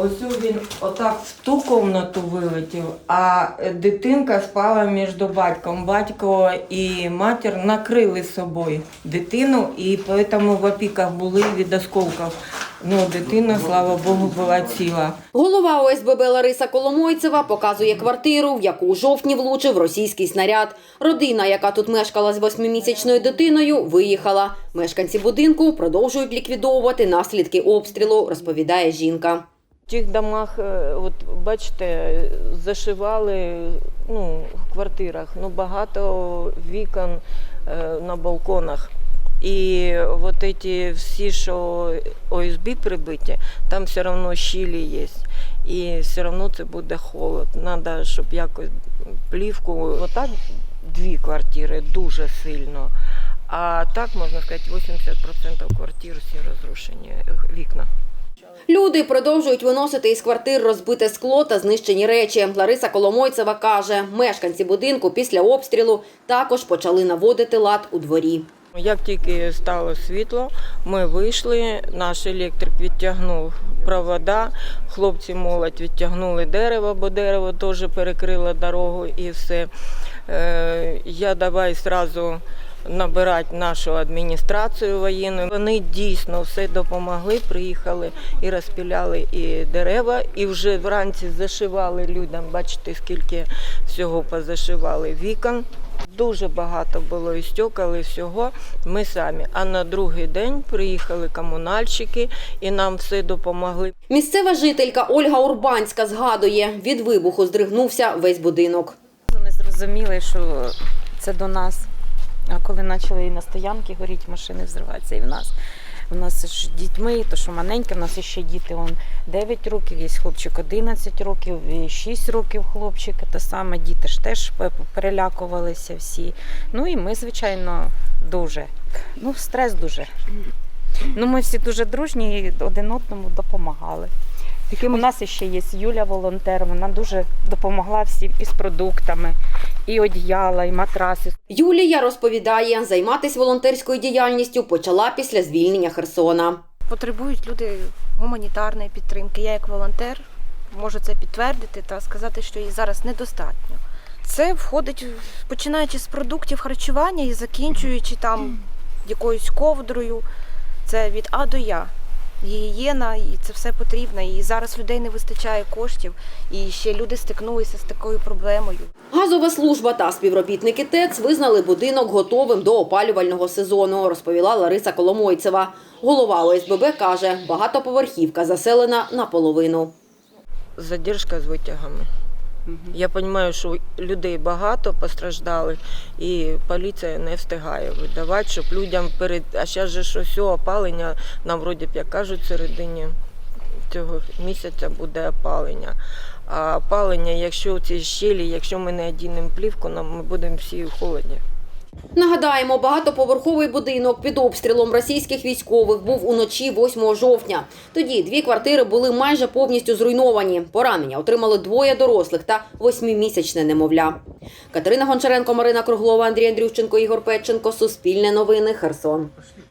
Ось він отак в ту кімнату вилетів, а дитинка спала між батьком. Батько і матір накрили собою дитину, і тому в опіках були від осколків. Ну, дитина, слава Богу, була ціла. Голова ОСББ Лариса Коломойцева показує квартиру, в яку у жовтні влучив російський снаряд. Родина, яка тут мешкала з восьмимісячною дитиною, виїхала. Мешканці будинку продовжують ліквідовувати наслідки обстрілу, розповідає жінка. В тих домах, е, от бачите, зашивали ну, в квартирах ну, багато вікон е, на балконах. І от ці всі, що ОСБ прибиті, там все одно щілі є. І все одно це буде холод. Треба, щоб якось плівку. Отак дві квартири дуже сильно. А так можна сказати, 80% квартир всі розрушені вікна. Люди продовжують виносити із квартир розбите скло та знищені речі. Лариса Коломойцева каже, мешканці будинку після обстрілу також почали наводити лад у дворі. Як тільки стало світло, ми вийшли, наш електрик відтягнув провода, хлопці молодь відтягнули дерево, бо дерево теж перекрило дорогу і все. Е, Я давай одразу набирати нашу адміністрацію воєнну. Вони дійсно все допомогли, приїхали і розпіляли і дерева, і вже вранці зашивали людям. Бачите, скільки всього позашивали вікон. Дуже багато було і стекол, і всього. Ми самі. А на другий день приїхали комунальщики і нам все допомогли. Місцева жителька Ольга Урбанська згадує, від вибуху здригнувся весь будинок. Вони зрозуміли, що це до нас. А коли почали і на стоянки горіти, машини взриватися, і в нас. У нас ж дітьми, то що маленьке, у нас ще діти он 9 років, є хлопчик 11 років, 6 років хлопчик. Те саме діти ж теж перелякувалися всі. Ну і ми, звичайно, дуже. Ну, стрес дуже. Ну, ми всі дуже дружні і один одному допомагали. У нас ще є Юля волонтер, вона дуже допомогла всім із продуктами, і одіяла, і матраси. Юлія розповідає, займатися волонтерською діяльністю почала після звільнення Херсона. потребують люди гуманітарної підтримки. Я як волонтер можу це підтвердити та сказати, що її зараз недостатньо. Це входить починаючи з продуктів харчування і закінчуючи там якоюсь ковдрою. Це від А до Я. Гігієна, і це все потрібно. І зараз людей не вистачає коштів, і ще люди стикнулися з такою проблемою. Газова служба та співробітники ТЕЦ визнали будинок готовим до опалювального сезону, розповіла Лариса Коломойцева. Голова ОСББ каже, багатоповерхівка заселена наполовину. задержка з витягами. Я розумію, що людей багато постраждали, і поліція не встигає видавати, щоб людям перед. А зараз же що все опалення, нам вроді б як кажуть, середині цього місяця буде опалення. А опалення, якщо ці щелі, якщо ми не одінемо плівку, нам ми будемо всі холоді. Нагадаємо, багатоповерховий будинок під обстрілом російських військових був уночі 8 жовтня. Тоді дві квартири були майже повністю зруйновані. Поранення отримали двоє дорослих та восьмимісячне немовля. Катерина Гончаренко, Марина Круглова, Андрій Андрющенко, Ігор Петченко. Суспільне новини. Херсон.